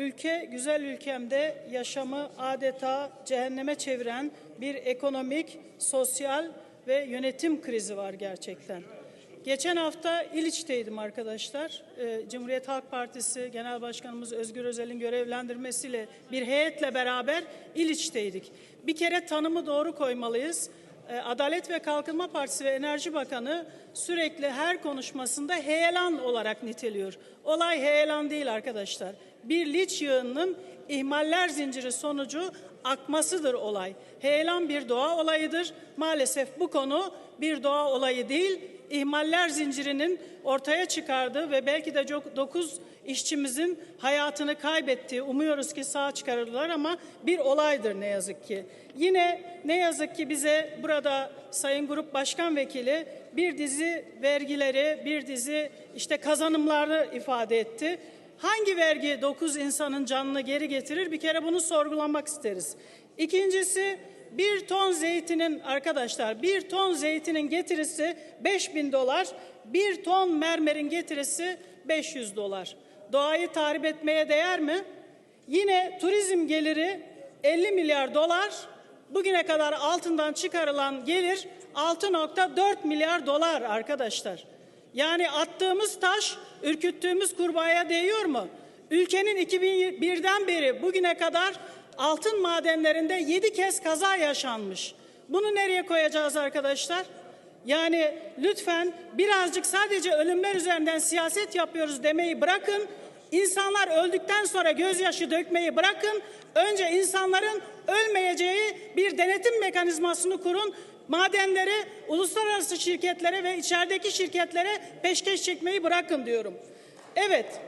ülke güzel ülkemde yaşamı adeta cehenneme çeviren bir ekonomik, sosyal ve yönetim krizi var gerçekten. Geçen hafta İliç'teydim arkadaşlar. Ee, Cumhuriyet Halk Partisi Genel Başkanımız Özgür Özel'in görevlendirmesiyle bir heyetle beraber İliç'teydik. Bir kere tanımı doğru koymalıyız. Ee, Adalet ve Kalkınma Partisi ve Enerji Bakanı sürekli her konuşmasında heyelan olarak niteliyor. Olay heyelan değil arkadaşlar. Bir liç yığınının ihmaller zinciri sonucu akmasıdır olay. Heyelan bir doğa olayıdır. Maalesef bu konu bir doğa olayı değil, ihmaller zincirinin ortaya çıkardığı ve belki de 9 işçimizin hayatını kaybettiği, umuyoruz ki sağ çıkarırlar ama bir olaydır ne yazık ki. Yine ne yazık ki bize burada Sayın Grup Başkan Vekili bir dizi vergileri, bir dizi işte kazanımları ifade etti. Hangi vergi 9 insanın canını geri getirir? Bir kere bunu sorgulamak isteriz. İkincisi bir ton zeytinin arkadaşlar bir ton zeytinin getirisi 5000 dolar, bir ton mermerin getirisi 500 dolar. Doğayı tahrip etmeye değer mi? Yine turizm geliri 50 milyar dolar, bugüne kadar altından çıkarılan gelir 6.4 milyar dolar arkadaşlar. Yani attığımız taş ürküttüğümüz kurbağaya değiyor mu? Ülkenin 2001'den beri bugüne kadar altın madenlerinde 7 kez kaza yaşanmış. Bunu nereye koyacağız arkadaşlar? Yani lütfen birazcık sadece ölümler üzerinden siyaset yapıyoruz demeyi bırakın. İnsanlar öldükten sonra gözyaşı dökmeyi bırakın. Önce insanların ölmeyeceği bir denetim mekanizmasını kurun. Madenleri uluslararası şirketlere ve içerideki şirketlere peşkeş çekmeyi bırakın diyorum. Evet,